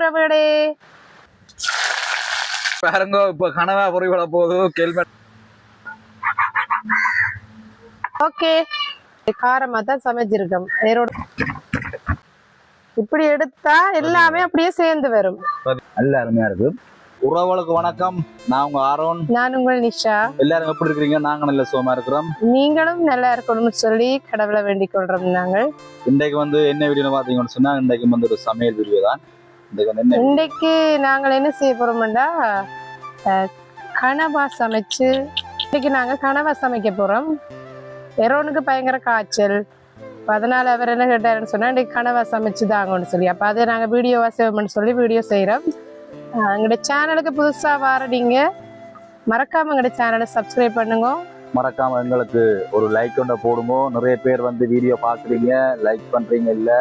உறவுகளே பாருங்க இப்ப கனவா பொறிவிட போகுது. Helmet okay. காரமா தான் சமைச்சிருக்கோம். வேறோட இப்படி எடுத்தா எல்லாமே அப்படியே சேர்ந்து வரும். நல்ல அருமையா இருக்கு. உறவுகளுக்கு வணக்கம். நான் உங்க ஆரோன் நான் உங்கள் நிஷா. எல்லாரும் எப்படி இருக்கிறீங்க? நாங்க நல்ல சுகமா இருக்கிறோம். நீங்களும் நல்லா இருக்கணும்னு சொல்லி கடவுளை வேண்டிக் கொள்றோம் நாங்கள். இன்றைக்கு வந்து என்ன வீடியோ பாத்தீங்கன்னு சொன்னா இன்றைக்கு வந்து ஒரு சமையல் வீடியோ தான் இன்றைக்கு நாங்கள் என்ன செய்ய போறோம்டா? கனவா சமைச்சு இன்னைக்கு நாங்க கனவா சமைக்க போறோம். எரோனுக்கு பயங்கர காய்ச்சல். அதனால அவர் என்ன கேட்டாருன்னு சொன்னா இன்னைக்கு கனவா சமைச்சு தாங்கன்னு சொல்லி. அப்ப அதை நாங்க வீடியோவா சேவ் சொல்லி வீடியோ செய்யறோம் எங்களோட சேனலுக்கு புதுசா வர நீங்க மறக்காம எங்களோட சேனலை சப்ஸ்கிரைப் பண்ணுங்க. மறக்காம எங்களுக்கு ஒரு லைக் கொண்ட போடுங்க. நிறைய பேர் வந்து வீடியோ பாக்குறீங்க லைக் பண்றீங்க இல்ல?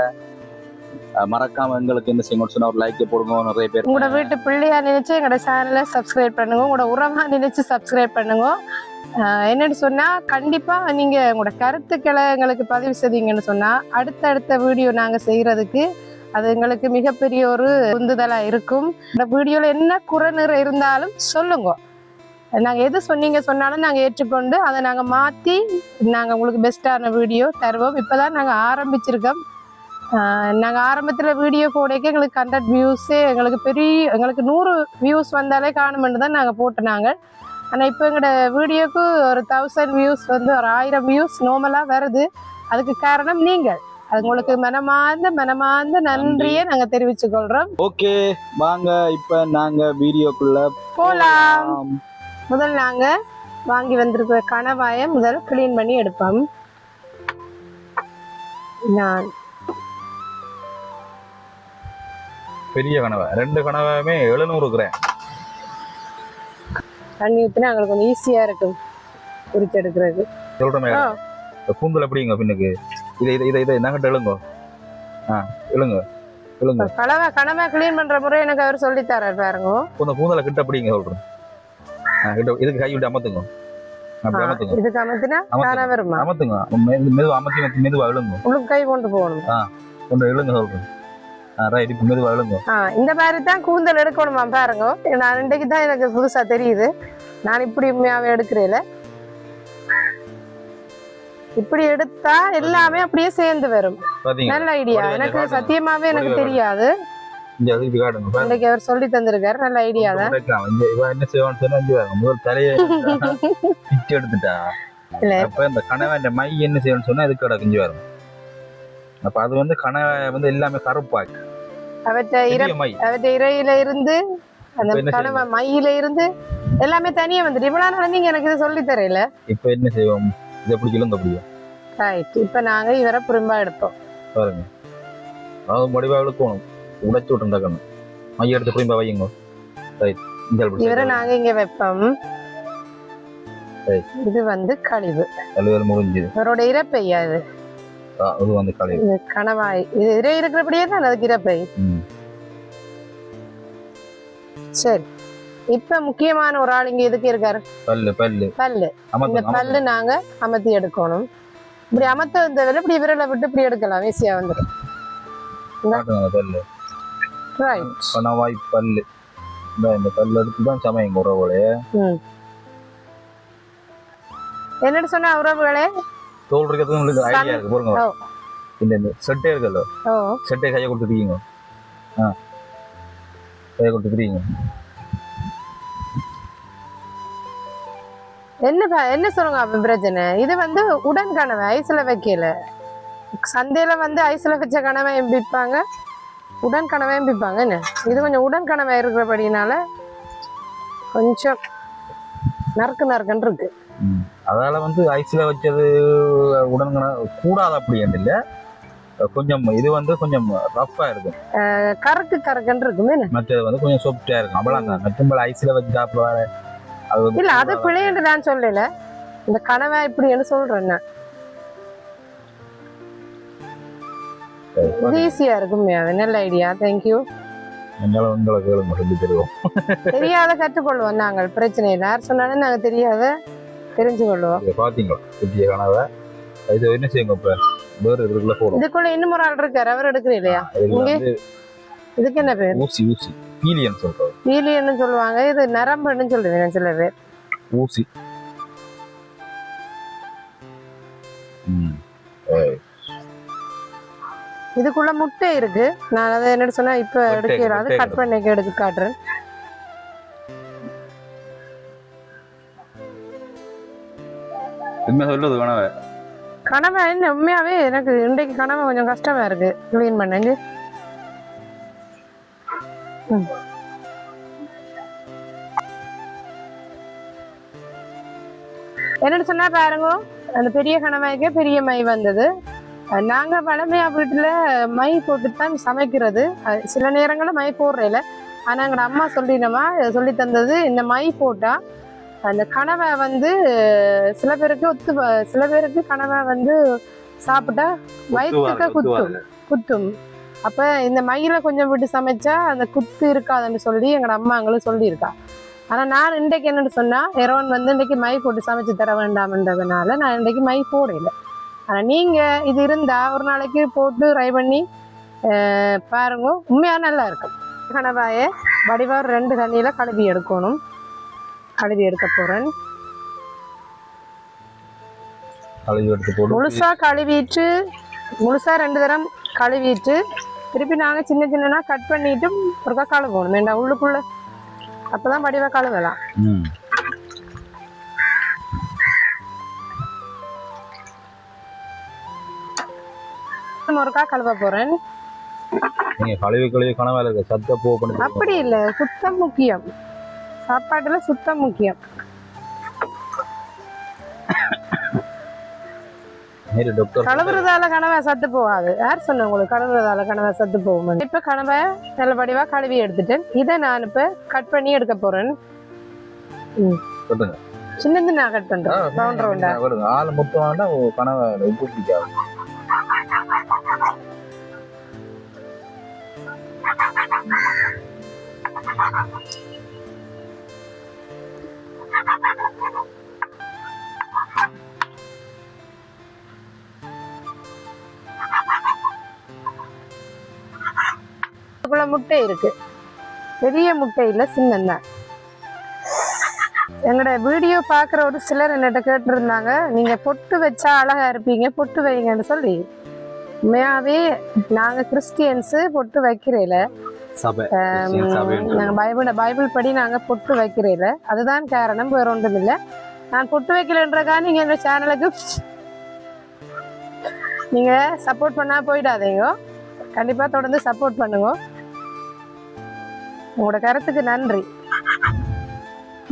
மறக்காம எங்களுக்கு என்ன செய்யணும் சொன்னா ஒரு லைக் போடுங்க நிறைய பேர் உங்களோட வீட்டு பிள்ளையா நினைச்சு எங்களோட சேனலை சப்ஸ்கிரைப் பண்ணுங்க. உங்களோட உறவா நினைச்சு சப்ஸ்கிரைப் பண்ணுங்க. என்னன்னு சொன்னா கண்டிப்பா நீங்க உங்களோட கருத்துக்களை எங்களுக்கு பதிவு செய்தீங்கன்னு சொன்னா அடுத்த அடுத்த வீடியோ நாங்க செய்யறதுக்கு அது எங்களுக்கு மிகப்பெரிய ஒரு உந்துதலா இருக்கும். இந்த வீடியோல என்ன குறை நிறை இருந்தாலும் சொல்லுங்க. நாங்க எது சொன்னீங்க சொன்னாலும் நாங்க ஏற்றுக்கொண்டு அதை நாங்க மாத்தி நாங்க உங்களுக்கு பெஸ்ட்டான வீடியோ தருவோம். இப்பதான் நாங்க ஆரம்பிச்சிருக்கோம். ஆஹ் நாங்க ஆரம்பத்துல வீடியோ போடைக்கு எங்களுக்கு ஹண்ட்ரட் வியூஸே எங்களுக்கு பெரிய எங்களுக்கு நூறு வியூஸ் வந்தாலே காணுமென்று தான் நாங்க போட்டுனாங்க ஆனா இப்போ எங்களோட வீடியோக்கு ஒரு தௌசண்ட் வியூஸ் வந்து ஒரு ஆயிரம் வியூஸ் நார்மலா வருது. அதுக்கு காரணம் நீங்கள். அது உங்களுக்கு மனமார்ந்த மனமார்ந்த நன்றியை நாங்க தெரிவித்துக் கொள்றோம் ஓகே வாங்க இப்ப நாங்க வீடியோக்குள்ள போலாம். முதல் நாங்க வாங்கி வந்திருக்கிற கணவாயை முதல் க்ளீன் பண்ணி எடுப்போம். நான் பெரிய கனவை. ரெண்டு கனவுமே எழுநூறு கிராம். தண்ணி ஊற்றினா எங்களுக்கு கொஞ்சம் ஈஸியா இருக்கும். உரிச்சு எடுக்கிறது. இந்த கூந்தல் எப்படிங்க பின்னுக்கு? இதை இதை இதை இதை நகட்ட எழுங்க. ஆ எழுங்க. எழுங்க. கனவை கனவை க்ளீன் பண்ற முறை எனக்கு அவர் சொல்லித் தரார் பாருங்க. இந்த கூந்தலை கிட்ட அப்படிங்க சொல்றேன். ஆ, கிட்ட இதுக்கு கை விட்டு அமத்துங்க இதுக்கு அமர்த்தினா தானே வருமா? அமத்துங்க மெது மெதுவா அமத்தி அமத்தி மெதுவா எழுங்க. உங்களுக்கு கை கொண்டு போகணும். சொல்றேன் ஆ மெதுவா எழுங்க ஆ இந்த மாதிரி தான் கூந்தல் எடுக்கணுமா பாருங்க. நான் இன்றைக்கு தான் எனக்கு புதுசா தெரியுது. நான் இப்படி உண்மையாவே எடுக்கிறேல. இப்படி எடுத்தா எல்லாமே அப்படியே சேர்ந்து வரும். நல்ல ஐடியா எனக்கு. சத்தியமாவே எனக்கு தெரியாது. இன்னைக்கு அவர் சொல்லி தந்திருக்காரு. நல்ல ஐடியா தான். இந்த இவ என்ன செய்வான்னு சொன்னா இங்க பாருங்க. முதல் தலையை பிச்சு எடுத்துட்டா. இல்ல. அப்ப இந்த கனவை மை என்ன செய்யணும்னு சொன்னா இதுக்கு கிடக்குஞ்சு வரும் அப்ப அது வந்து கனவை வந்து எல்லாமே கருப்பாக்கி. அவற்றை இர அவற்றை இறையில இருந்து அந்த கனவை மையில இருந்து எல்லாமே தனியா வந்துட்டு இவ்வளவு நாள் நீங்க எனக்கு இதை சொல்லி தரையில இப்ப என்ன செய்வோம்? இது எப்படி கிழங்க அப்படியே ரைட் இப்ப நாங்க இவரை புரிம்பா எடுப்போம். பாருங்க. அதாவது முடிவா இழுக்கணும் உடைச்சு விட்டுருந்தா கண்ணு மைய எடுத்து புரியும்பா வையுங்க. ரைட் இவரை. நாங்க இங்க வைப்போம். இது வந்து கழிவு. கழுவல் முடிஞ்சுது இவரோட இறப்பையா இது அது வந்து இது கணவாய். இது இறை இருக்கிறபடியே தான் ம். சரி. இப்ப முக்கியமான ஒரு ஆள் இங்க எதுக்கு இருக்காரு? பல்லு பல்லு. பல்லு. இந்த பல்லு நாங்க அமர்த்தி எடுக்கணும். இப்படி அமர்த்த வேலை இப்படி விரலை விட்டு இப்படி எடுக்கலாம். ஈஸியா வந்துடும். பல்லு. ரைட் கணவாய் பல்லு. இந்த இந்த பல்லு எடுத்து தான் சமையங்க உறவோட என்னன்னு சொன்ன உறவுகளே? தோல் இருக்கிறது உங்களுக்கு ஐடியா இருக்கு பாருங்க. இந்த இந்த செட்டே இருக்குல்ல. செட்டை கையை கொடுத்துருக்கீங்க ஆ. கையை கொடுத்துருக்கீங்க என்ன ப- என்ன சொல்லுங்க அப்ப பிரச்சனை இது வந்து உடன் கனவை ஐஸ்ல வைக்கல. சந்தையில வந்து ஐஸ்ல வச்ச கனவை விற்பாங்க உடன் கனவையும் விற்பாங்க என்ன? இது கொஞ்சம் உடன் கனவை இருக்கிறபடினால கொஞ்சம் நறுக்கு நறுக்குன்னு இருக்கு. அதால வந்து ஐஸ்ல வச்சது உடனே கூடாது அப்படி இல்ல. கொஞ்சம் இது வந்து கொஞ்சம் ரஃப்பா இருக்கும். அஹ் கறக்கு கறக்குன்னு இருக்குமே என்ன? மற்றது வந்து கொஞ்சம் சாஃப்டா இருக்கும். அவ்வளவுதான் மற்றபடி ஐஸ்ல வச்சுட்டா அப்புறம் வேற அது இல்ல அது பிள்ளைன்னு நான் சொல்லல. இந்த கனவை இப்படின்னு சொல்றேன் நான். இது ஈஸியா இருக்கும் நல்ல ஐடியா தேங்க்யூ என்னால உங்களை கேளுங்க சொல்லி தெரியாத கற்றுக்கொள்வோம் நாங்கள். பிரச்சனை இல்லை. யார் சொன்னாலும் நாங்க தெரியாத தெரிஞ்சு கொள்வோம் இதை பாத்தீங்களா? குட்டிய கனவை. இது என்ன செய்யுங்க இப்ப? வேறு இதுக்குள்ள போடும் இதுக்குள்ள இன்னும் ஒரு ஆள் இருக்காரு. அவர் எடுக்கிற இல்லையா? இதுக்கு என்ன பேர்? ஊசி ஊசி. பீலியன் சொல்றது பீலியன்னு சொல்லுவாங்க. இது நரம்புன்னு சொல்லுவேன் சில பேர். ஊசி. இதுக்குள்ள முட்டை இருக்கு. நான் அதை என்ன சொன்னா இப்ப எடுக்கிறாது முட்டை கட் பண்ணி எடுத்து காட்டுறேன். உண்மை சொல்லுது கனவை? கனவை என்ன? உண்மையாவே எனக்கு இன்றைக்கு கனவை கொஞ்சம் கஷ்டமா இருக்கு. க்ளீன் பண்ணுங்க. என்னன்னு சொன்னா பாருங்க அந்த பெரிய கணவாய்க்கு பெரிய மை வந்தது. நாங்க பழமையா வீட்டுல மை போட்டு தான் சமைக்கிறது சில நேரங்களில் மை போடுறதில்ல ஆனா எங்களோட அம்மா சொல்லினோமா சொல்லி தந்தது இந்த மை போட்டா அந்த கனவை வந்து சில பேருக்கு ஒத்து சில பேருக்கு கனவை வந்து சாப்பிட்டா வயிற்றுக்கு குத்தும் குத்தும். அப்ப இந்த மயில கொஞ்சம் விட்டு சமைச்சா அந்த குத்து இருக்காதுன்னு சொல்லி எங்களோட அம்மாங்களும் சொல்லியிருக்கா. ஆனா நான் இன்றைக்கு என்னன்னு சொன்னா எரோன் வந்து இன்றைக்கு மை போட்டு சமைச்சு தர வேண்டாம்ன்றதுனால நான் இன்றைக்கு மை போடல. ஆனா நீங்க இது இருந்தா ஒரு நாளைக்கு போட்டு ட்ரை பண்ணி பாருங்க. உண்மையா நல்லா இருக்கும். கணவாய வடிவார் ரெண்டு தண்ணியில கழுவி எடுக்கணும். கழுவி எடுக்க போறேன். கழுவி எடுத்து போட்டு முழுசா கழுவிட்டு முழுசா ரெண்டு தரம் கழுவிட்டு திருப்பி நாங்க சின்ன சின்னனா கட் பண்ணிட்டு ஒருக்கா கழுவணும். வேண்டாம் உள்ளுக்குள்ள அப்பதான் வடிவா கழுவலாம். ம். நம்ம ஒருக்கா கழுவ போறேன். நீங்க கழுவி கழுவி கனவால இருக்க. சத்த போ பண்ணி அப்படி இல்ல சுத்தம் முக்கியம். சாப்பாட்டுல சுத்தம் முக்கியம். கழுவுறதால கனவை சத்து போகாது. யார் சொன்ன உங்களுக்கு கழுவுறதால கனவை சத்து போகும் இப்ப கனவை நல்ல வடிவா கழுவி எடுத்துட்டேன். இதை நான் இப்ப கட் பண்ணி எடுக்க போறேன். சொல்லுங்க. சின்ன சின்ன கட் பண்றேன். ரவுண்ட் ரவுண்டா ஆள் மொத்தம் கனவை உப்பு பிடிக்காது. முட்டை இருக்கு. பெரிய முட்டை சின்ன சின்னந்தான் எங்களோட வீடியோ பார்க்குற ஒரு சிலர் என்னகிட்ட கேட்டிருந்தாங்க நீங்க பொட்டு வச்சா அழகா இருப்பீங்க பொட்டு வைங்கன்னு சொல்லி. உண்மையாவே நாங்க கிறிஸ்டியன்ஸு பொட்டு வைக்கிறேல சபை கிறிஸ்டியன் சபைன்னு நாங்க பைபிள் பைபிள் படி நாங்க பொட்டு வைக்கிறேல அதுதான் காரணம் வேற ஒன்றும் இல்ல. நான் பொட்டு வைக்கலன்றக்கா நீங்க இந்த சேனலுக்கு நீங்க சப்போர்ட் பண்ணா போயிடாதீங்க. கண்டிப்பா தொடர்ந்து சப்போர்ட் பண்ணுங்க. உங்களோட கருத்துக்கு நன்றி.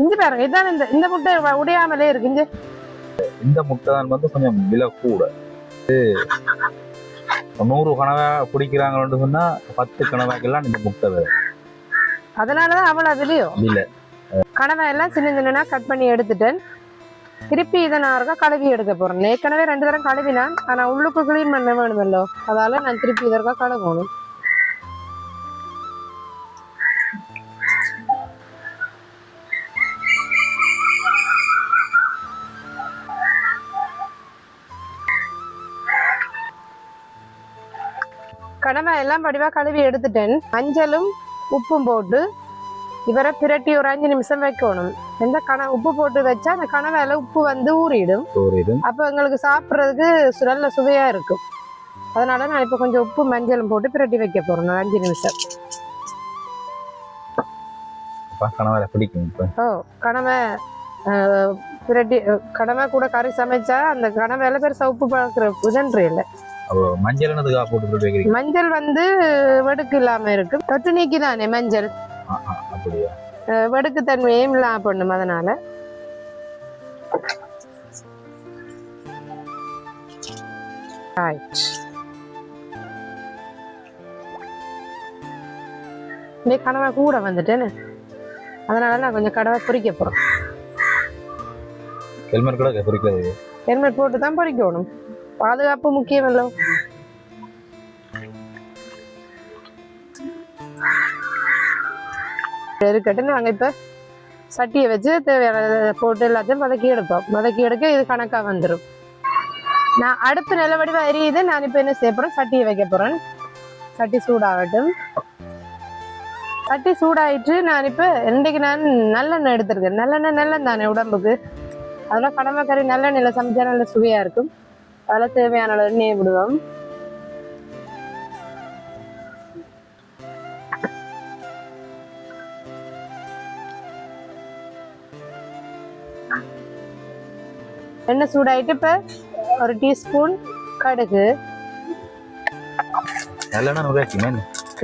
இஞ்சி பாருங்க இதான் இந்த இந்த முட்டை உடையாமலே இருக்கு இஞ்சி. இந்த முட்டை தான் வந்து கொஞ்சம் விலை கூட. நூறு கனவை பிடிக்கிறாங்கன்னு சொன்னா பத்து கனவாக்கெல்லாம் இந்த முட்டை வேறு அதனாலதான் அவ்வளவு அதுலயும் இல்ல. கனவை எல்லாம் சின்ன சின்னனா கட் பண்ணி எடுத்துட்டேன். திருப்பி இதை நான் இருக்கா கழுவி எடுக்க போறேன். ஏற்கனவே ரெண்டு தரம் கழுவினான். ஆனா உள்ளுக்கு க்ளீன் பண்ண வேணுமல்லோ? அதால நான் திருப்பி இதற்கா கழுவணும். கடமை எல்லாம் படிவா கழுவி எடுத்துட்டேன். மஞ்சளும் உப்பும் போட்டு இவரை பிரட்டி ஒரு அஞ்சு நிமிஷம் வைக்கணும். எந்த கண உப்பு போட்டு வச்சா அந்த கணவாயில உப்பு வந்து ஊறிடும். அப்போ எங்களுக்கு சாப்பிட்றதுக்கு நல்ல சுவையா இருக்கும். அதனால நான் இப்போ கொஞ்சம் உப்பு மஞ்சளும் போட்டு பிரட்டி வைக்க போறேன் ஒரு அஞ்சு நிமிஷம். ஓ கணவை பிரட்டி கணவை கூட கறி சமைச்சா அந்த கணவையில பெருசா உப்பு பார்க்குற புதன்று இல்லை. மஞ்சள் என்னதுக்காக போட்டு வைக்கிறீங்க? மஞ்சள் வந்து வெடுக்கு இல்லாம இருக்கு. தொட்டு நீக்கி தானே மஞ்சள். அப்படியா? அஹ், வெடுக்கு தன்மையும் இல்லாம பண்ணும் அதனால. இன்னைக்கு கனவா கூட வந்துட்டேன்னு. அதனால நான் கொஞ்சம் கடவை பொரிக்க போறேன். ஹெல்மெட் கூட குறிக்கிறது ஹெல்மெட் போட்டு தான் பொரிக்கணும் பாதுகாப்பு முக்கியம் முக்கியமல்லோ இருக்கட்டும் நாங்கள் இப்போ. சட்டியை வச்சு தேவையான போட்டு எல்லாத்தையும் வதக்கி எடுப்போம். வதக்கி எடுக்க இது கணக்காக வந்துடும் நான் அடுப்பு நல்ல அறியுது எரியுது. நான் இப்போ என்ன செய்ய போகிறேன் சட்டியை வைக்க போகிறேன் சட்டி சூடாகட்டும். சட்டி சூடாயிட்டு நான் இப்போ இன்றைக்கு நான் நல்லெண்ணெய் எடுத்திருக்கேன். நல்லெண்ணெய் நல்லெண்ணெய் தானே உடம்புக்கு. அதெல்லாம் கடமைக்கறி நல்லெண்ணெயில் சமைச்சா நல்ல சுவையாக இருக்கும். அதில் தேவையான அளவு எண்ணெயை விடுவோம். எண்ணெய் சூடாயிட்டு இப்போ ஒரு டீஸ்பூன் கடுகு. நல்லெண்ணெய் நுரைக்குமே.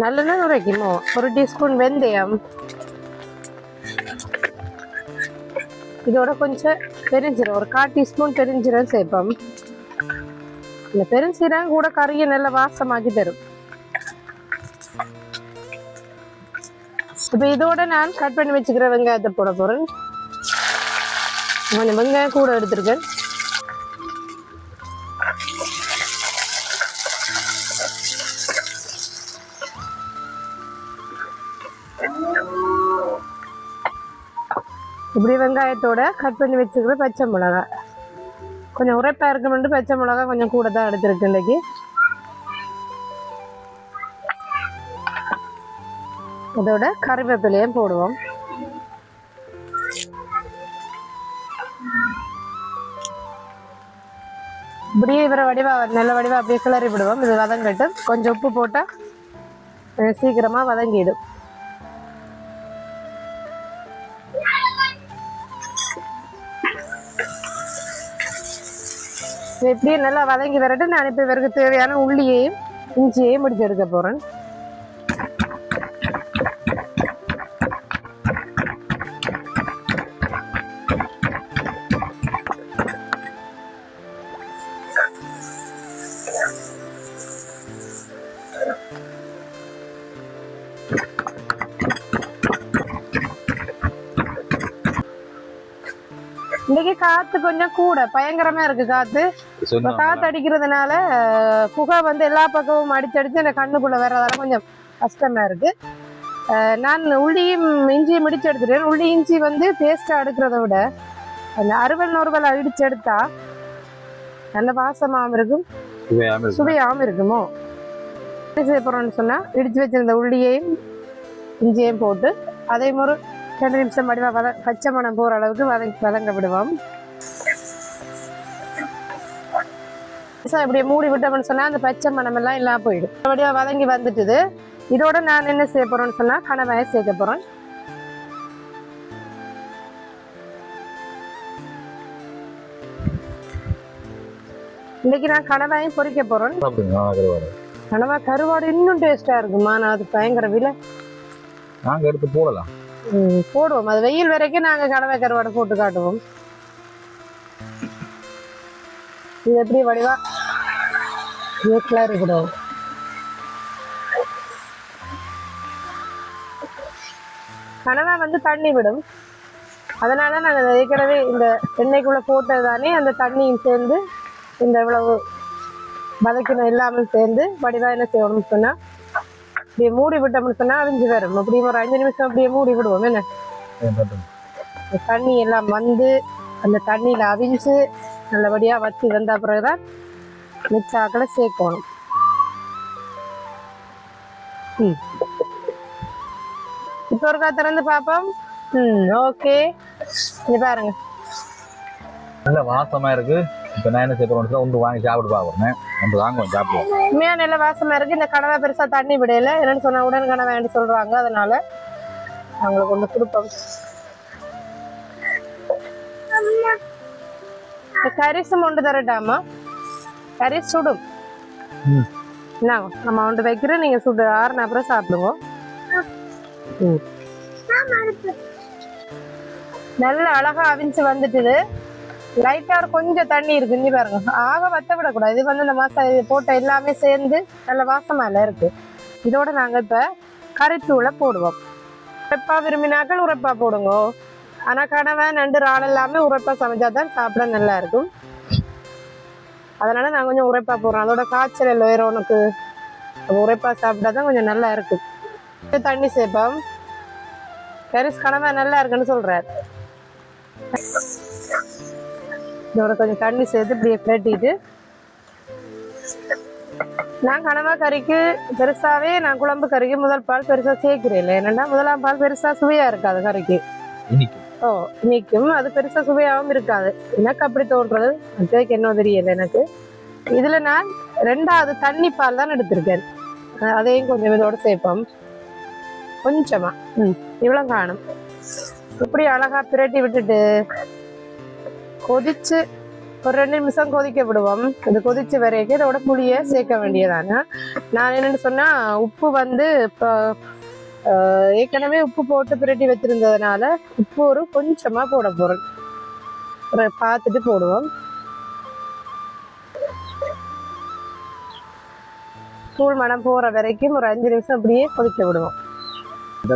நல்லெண்ணெய் உரைக்குமோ ஒரு டீஸ்பூன் வெந்தயம். இதோட கொஞ்சம் பெருஞ்சீரகம் ஒரு கால் டீஸ்பூன் பெருஞ்சீரகம் சேர்ப்போம். இந்த பெருஞ்சீரகம் கூட கறியை நல்ல வாசமாக்கி தரும். இப்போ இதோட நான் கட் பண்ணி வச்சுக்கிற வெங்காயத்தை போட போறேன். கொஞ்சம் வெங்காயம் கூட எடுத்திருக்கேன். இப்படி வெங்காயத்தோட கட் பண்ணி வச்சுக்கிற பச்சை மிளகாய். கொஞ்சம் உரைப்பா இருக்குமெண்டு பச்சை மிளகாய் கொஞ்சம் கூட தான் எடுத்திருக்கு இன்னைக்கு. இதோட கறிவேப்பிலையும் போடுவோம். இப்படியே இவரை வடிவா நல்ல வடிவா அப்படியே கிளறி விடுவோம் இது வதங்கட்டும். கொஞ்சம் உப்பு போட்டால் சீக்கிரமாக வதங்கிடும். இப்படியே நல்லா வதங்கி வரட்டு நான் இப்போ இவருக்கு தேவையான உள்ளியையும் இஞ்சியையும் முடிச்சு எடுக்க போறேன். இன்னைக்கு காத்து கொஞ்சம் கூட பயங்கரமா இருக்கு காத்து. காத்து அடிக்கிறதுனால புகை வந்து எல்லா பக்கமும் அடிச்சடிச்சு அந்த கண்ணுக்குள்ள வர்றதால கொஞ்சம் கஷ்டமா இருக்கு. நான் உள்ளியும் இஞ்சியும் இடிச்சு எடுத்துட்டேன் உள்ளி இஞ்சி வந்து பேஸ்டா எடுக்கிறத விட அந்த அறுவல் நொறுவல் இடிச்சு எடுத்தா நல்ல வாசமாகவும் இருக்கும். சுவையாகவும் இருக்குமோ. என்ன செய்ய போறோம்னு சொன்னா இடிச்சு வச்சிருந்த உள்ளியையும் இஞ்சியையும் போட்டு அதே ஒரு ரெண்டு நிமிஷம் வடிவா வத பச்சை மணம் போற அளவுக்கு வதங்க வதங்க விடுவோம். இப்படியே மூடி விட்டோம்னு சொன்னா அந்த பச்சை மணம் எல்லாம் இல்லாம போயிடும். வடிவா வதங்கி வந்துட்டுது. இதோட நான் என்ன செய்ய போறேன்னு சொன்னா கணவாயை சேர்க்க போறேன். இன்னைக்கு நான் கணவாயும் பொரிக்க போறேன். கனவா கருவாடு இன்னும் டேஸ்டா இருக்குமா? நான் அது பயங்கர விலை. நாங்க எடுத்து போடலாம். போடுவோம். அது வெயில் வரைக்கும் நாங்க கடவை கருவாடு போட்டு காட்டுவோம். இது எப்படி வடிவா? வீட்டில் இருக்கணும் கனவா வந்து தண்ணி விடும். அதனால நாங்கள் ஏற்கனவே இந்த எண்ணெய்க்குள்ள போட்டது தானே அந்த தண்ணியும் சேர்ந்து இந்த இவ்வளவு வதக்கின எல்லாமே சேர்ந்து வடிவா என்ன செய்யணும்னு சொன்னா அப்படியே மூடி விட்டோம்னு சொன்னா அவிஞ்சு வரும். அப்படியே ஒரு அஞ்சு நிமிஷம் அப்படியே மூடி விடுவோம். என்ன? தண்ணி எல்லாம் வந்து அந்த தண்ணியில அவிஞ்சு நல்லபடியா வச்சு வந்த பிறகுதான் மிச்சாக்களை சேர்க்கணும் ம். இப்போ ஒருக்கா திறந்து பார்ப்போம். ம் ஓகே இது பாருங்க. நல்ல வாசமா இருக்கு. இப்ப நான் என்ன செய்ய ஒன்று வாங்கி சாப்பிட்டு பாக்குறேன் ஒன்று வாங்குவோம் சாப்பிடுவோம் உண்மையா நல்ல வாசமா இருக்கு. இந்த கடவை பெருசா தண்ணி விடையில என்னன்னு சொன்னா உடன் கடவைன்னு சொல்றாங்க. அதனால அவங்களுக்கு ஒண்ணு கொடுப்போம். கரிசும் ஒன்று தரட்டாமா? கறி சுடும். இந்தாங்க நம்ம ஒன்று வைக்கிறோம் நீங்க சுடு ஆறுன அப்புறம் சாப்பிடுங்க. நல்ல அழகா அவிஞ்சு வந்துட்டுது. லைட்டா கொஞ்சம் தண்ணி இருக்கு இங்க பாருங்க. ஆக வத்த விடக்கூடாது. இது வந்து இந்த மாசம் இது போட்ட எல்லாமே சேர்ந்து நல்ல வாசமா இல்ல இருக்கு. இதோட நாங்க இப்ப கறித்தூளை போடுவோம். உரைப்பா விரும்பினாக்கள் உரைப்பா போடுங்க. ஆனா கனவை நண்டு இறால் எல்லாமே உரைப்பா சமைச்சாதான் சாப்பிட நல்லா இருக்கும். அதனால நான் கொஞ்சம் உரைப்பா போடுறேன் அதோட காய்ச்சல் இல்லை வேற உனக்கு உரைப்பா சாப்பிட்டாதான் கொஞ்சம் நல்லா இருக்கு. தண்ணி சேர்ப்போம். கரிஸ் கனவை நல்லா இருக்குன்னு சொல்றாரு. இதோட கொஞ்சம் தண்ணி சேர்த்து இப்படியே பிரட்டிட்டு நான் கனவா கறிக்கு பெருசாவே நான் குழம்பு கறிக்கு முதல் பால் பெருசா சேர்க்கிறேன். இல்லை என்னன்னா முதலாம் பால் பெருசா சுவையா இருக்காது கறிக்கு. நிற்கும் அது பெருசா சுவையாகவும் இருக்காது. எனக்கு அப்படி தோன்றது மற்றதுக்கு என்ன தெரியல எனக்கு. இதுல நான் ரெண்டாவது தண்ணி பால் தான் எடுத்திருக்கேன். அதையும் கொஞ்சம் இதோட சேர்ப்போம். கொஞ்சமா. ம் இவ்வளவு காணும். இப்படி அழகா பிரட்டி விட்டுட்டு கொதிச்சு ஒரு ரெண்டு நிமிஷம் கொதிக்க விடுவோம். இது கொதிச்சு வரைக்கும் இதோட புளியை சேர்க்க வேண்டியதானே. நான் என்னன்னு சொன்னா உப்பு வந்து இப்போ ஏற்கனவே உப்பு போட்டு பிரட்டி வச்சிருந்ததுனால உப்பு ஒரு கொஞ்சமா போட போறேன் பார்த்துட்டு போடுவோம். தூள் மனம் போற வரைக்கும் ஒரு அஞ்சு நிமிஷம் அப்படியே கொதிக்க விடுவோம்.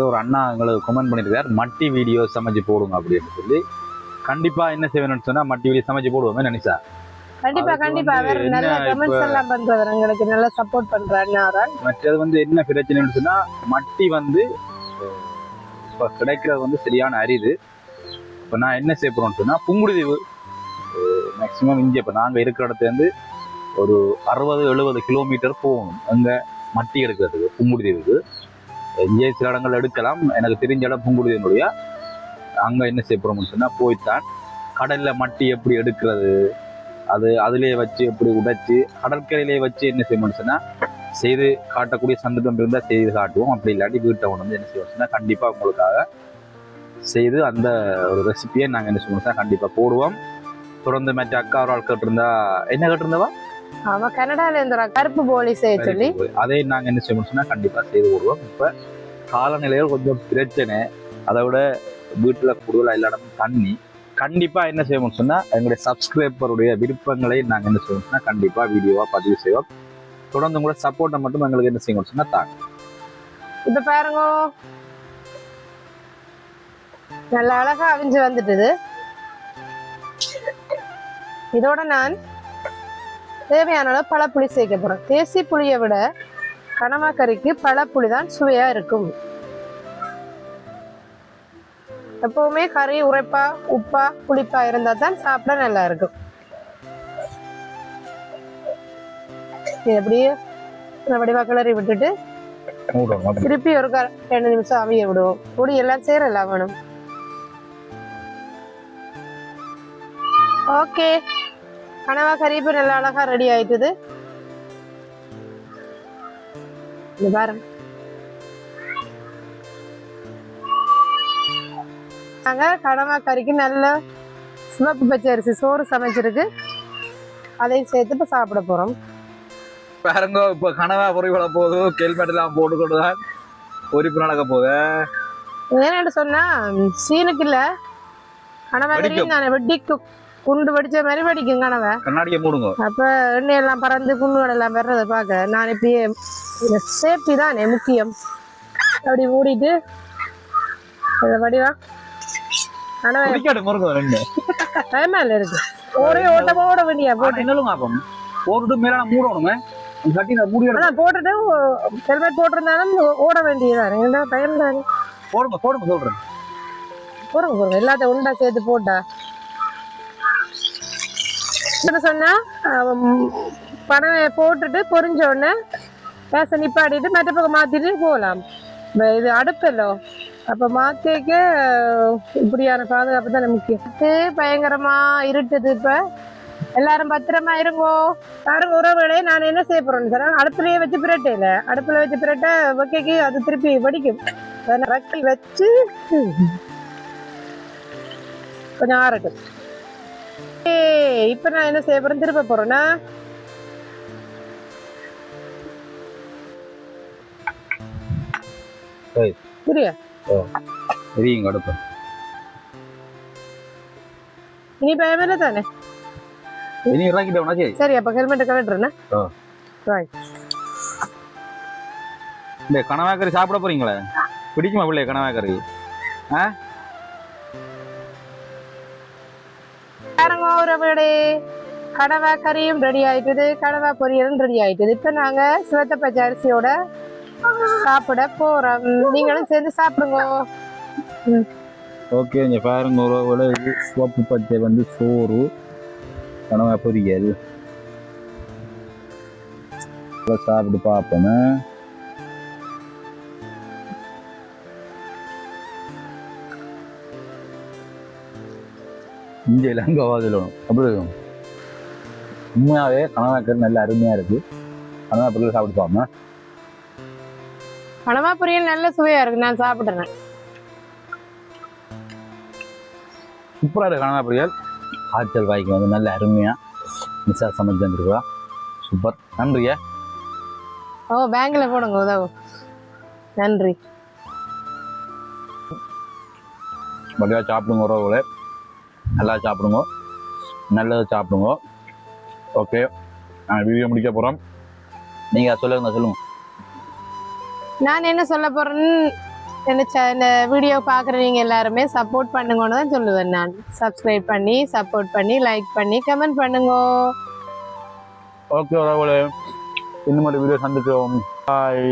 ஒரு அண்ணா எங்களுக்கு கமெண்ட் பண்ணிருக்காரு மட்டி வீடியோ சமைச்சு போடுங்க அப்படின்னு சொல்லி. கண்டிப்பா என்ன செய்வேன்னு சொன்னா மட்டி வீடியோ சமைச்சு போடுவோமே நினைச்சா? கண்டிப்பா கண்டிப்பா. அவர் நல்ல கமெண்ட்ஸ் எல்லாம் பண்றவர் எங்களுக்கு நல்லா சப்போர்ட் பண்றாரு மற்றது வந்து என்ன பிரச்சனைன்னு சொன்னா மட்டி வந்து இப்போ கிடைக்கிறது வந்து சரியான அரிது. இப்போ நான் என்ன செய்ய போறோம்னு சொன்னா புங்குடுதீவு மேக்சிமம் இங்கே இப்போ நாங்கள் இருக்கிற இடத்துல இருந்து ஒரு அறுபது எழுபது கிலோமீட்டர் போகணும். அங்கே மட்டி எடுக்கிறதுக்கு புங்குடுதீவுக்கு. இங்கே சில இடங்கள் எடுக்கலாம். எனக்கு தெரிஞ்ச இடம் புங்குடுதீவனுடைய. அங்கே என்ன செய்ய போறோம்னு சொன்னா போய்த்தான். கடல்ல மட்டி எப்படி எடுக்கிறது? அது அதிலே வச்சு எப்படி உடைச்சு கடற்கரையிலே வச்சு என்ன செய்யணும்னு சொன்னா செய்து காட்டக்கூடிய சந்தர்ப்பம் இருந்தால் செய்து காட்டுவோம். அப்படி இல்லாட்டி வீட்டை கொண்டு வந்து என்ன செய்வோம் சொன்னா கண்டிப்பாக உங்களுக்காக செய்து அந்த ஒரு ரெசிபியை நாங்கள் என்ன செய்வோம் கண்டிப்பாக போடுவோம். தொடர்ந்து மற்ற அக்கா ஒரு ஆள் கேட்டிருந்தா என்ன கேட்டிருந்தவா? அவன் கனடால இருந்த கருப்பு போலி செய்ய சொல்லி. அதை நாங்கள் என்ன செய்வோம் சொன்னா கண்டிப்பாக செய்து போடுவோம். இப்போ காலநிலைகள் கொஞ்சம் பிரச்சனை. அதை விட வீட்டில் கூடுதலாக எல்லா இடமும் தண்ணி கண்டிப்பாக என்ன செய்வோம்னு சொன்னால் எங்களுடைய சப்ஸ்கிரைபருடைய விருப்பங்களை நாங்கள் என்ன செய்வோம் சொன்னால் கண்டிப்பாக வீடியோவாக பதிவு செய்வோம். தொடர்ந்து உங்களோட சப்போர்ட்டை மட்டும் எங்களுக்கு என்ன செய்யணும்னு சொன்னால் தாங்க. இப்ப பாருங்க. நல்ல அழகா அவிஞ்சு வந்துட்டுது. இதோட நான் தேவையான அளவு பழப்புளி சேர்க்க போகிறேன் தேசி புளியை விட கனவா கறிக்கு பழப்புளி தான் சுவையா இருக்கும். எப்பவுமே கறி உரைப்பா உப்பா புளிப்பா இருந்தா தான் சாப்பிட நல்லா இருக்கும் வடிவா கிளறி விட்டுட்டு திருப்பி ஒரு ரெண்டு நிமிஷம் அவிய விடுவோம். பொடி எல்லாம் சேரலாம் வேணும். ஓகே. கனவா கறிப்பு நல்லா அழகா ரெடி ஆயிட்டுது. பாருங்க. நாங்க கனவா கறிக்கு நல்ல சிவப்பு பச்சை அரிசி சோறு சமைச்சிருக்கு. அதையும் சேர்த்து இப்ப சாப்பிட போறோம். பாருங்க இப்போ கனவா பொறிவிட போகுது. ஹெல்மெட் எல்லாம் போட்டுக்கொண்டு தான் பொறிப்பு நடக்க போகுது. ஏன்னு சொன்னா சீனுக்கு இல்ல. கனவை வெடிக்கும். நான் வெட்டி கு- குண்டு வெடிச்ச மாதிரி வெடிக்கும் கனவை. கண்ணாடியை மூடுங்க. அப்ப எண்ணெய் எல்லாம் பறந்து குண்டுகள் எல்லாம் வர்றதை பார்க்க நான் இப்பயே சேஃப்டி தானே முக்கியம். அப்படி மூடிட்டு வடிவா கனவை குடிக்காடு முருங்க ரெண்டு இல்ல இருக்கு ஒரே ஓட்டமா ஓட வேண்டியா போட்டு என்னலும் ஆகும் போட்டுட்டு மேல மூடணுங்க கட்டி மூடி அதான் போட்டுட்டு ஹெல்மெட் போட்டிருந்தாலும் ஓட வேண்டியதானே என்ன டைம் தானே போடுங்க போடுங்க சொல்றேன் போடுங்க போடுங்க எல்லாத்தையும் உண்டா சேர்த்து போட்டா என்ன சொன்னா பணம் போட்டுட்டு பொரிஞ்ச உடனே கேஸை நிப்பாட்டிட்டு மற்ற பக்கம் மாத்திட்டு போகலாம் இது அடுப்பல்லோ அப்ப மாத்திக்க இப்படியான பாதுகாப்பு தானே முக்கியம். இது பயங்கரமா இருட்டுது இப்ப. எல்லாரும் பத்திரமா இருங்கோ. பாருங்க உறவுகளே நான் என்ன செய்ய போறேன்னு சொன்னா அடுப்புலயே வச்சு பிரட்டையில அடுப்புல வச்சு பிரட்டை வைக்கைக்கு அது திருப்பி வெடிக்கும். அதை ரக்கி வச்சு கொஞ்சம் ஆறட்டும். ஏய் இப்ப நான் என்ன செய்ய போறேன் திருப்ப போறேன்னா சரி. அடுப்பு இனி பயமில்ல தானே இனி இறக்கிட்ட உனக்கு சரி அப்ப ஹெல்மெட் கலட்டுறேன்னா ஆ. ரைட் இந்த கனவாக்கறி சாப்பிட போறீங்களே பிடிக்குமா பிள்ளை கனவாக்கறி பாருங்க உறவுகளே கடவா கறியும் ரெடி ஆயிட்டுது கடவா பொரியலும் ரெடி ஆயிட்டுது இப்ப நாங்க சிவத்த பச்சை அரிசியோட சாப்பிட போறோம். நீங்களும் சேர்ந்து சாப்பிடுங்க. ஓகே இங்கே பாருங்க உறவுல இது சிவப்பு பச்சை வந்து சோறு. கனவா பொரியல். சாப்பிட்டு பார்ப்போம். இங்கே இலங்கை வாதில் அப்படி இருக்கும். உண்மையாகவே கனவாக்கர் நல்ல அருமையாக இருக்குது கனவாக்கரில் சாப்பிட்டு பார்ப்போம். பணமா பொரியல் நல்ல சுவையா இருக்கு. நான் சாப்பிடுறேன். சூப்பராக இருக்கு கனவா பொரியல். காய்ச்சல் வாய்க்கு வந்து நல்ல அருமையாக மிஸ்ஸாக சமைச்சு வந்துருக்குறா சூப்பர். நன்றியா. ஓ பேங்க்ல போடுங்க உதவும் நன்றி. வழியாக சாப்பிடுங்க உறவுகளே. நல்லா சாப்பிடுங்க. நல்லதை சாப்பிடுங்க. ஓகே. நான் வீடியோ முடிக்க போகிறோம் நீங்கள் சொல்லுங்க சொல்லுங்க. நான் என்ன சொல்ல போறேன்னு நினைச்ச இந்த வீடியோ பார்க்குற எல்லாருமே சப்போர்ட் பண்ணுங்கன்னு தான் சொல்லுவேன் நான். சப்ஸ்கிரைப் பண்ணி சப்போர்ட் பண்ணி லைக் பண்ணி கமெண்ட் பண்ணுங்க. ஓகே உறவுகளே இன்னும் ஒரு வீடியோ சந்திக்கிறோம். பாய்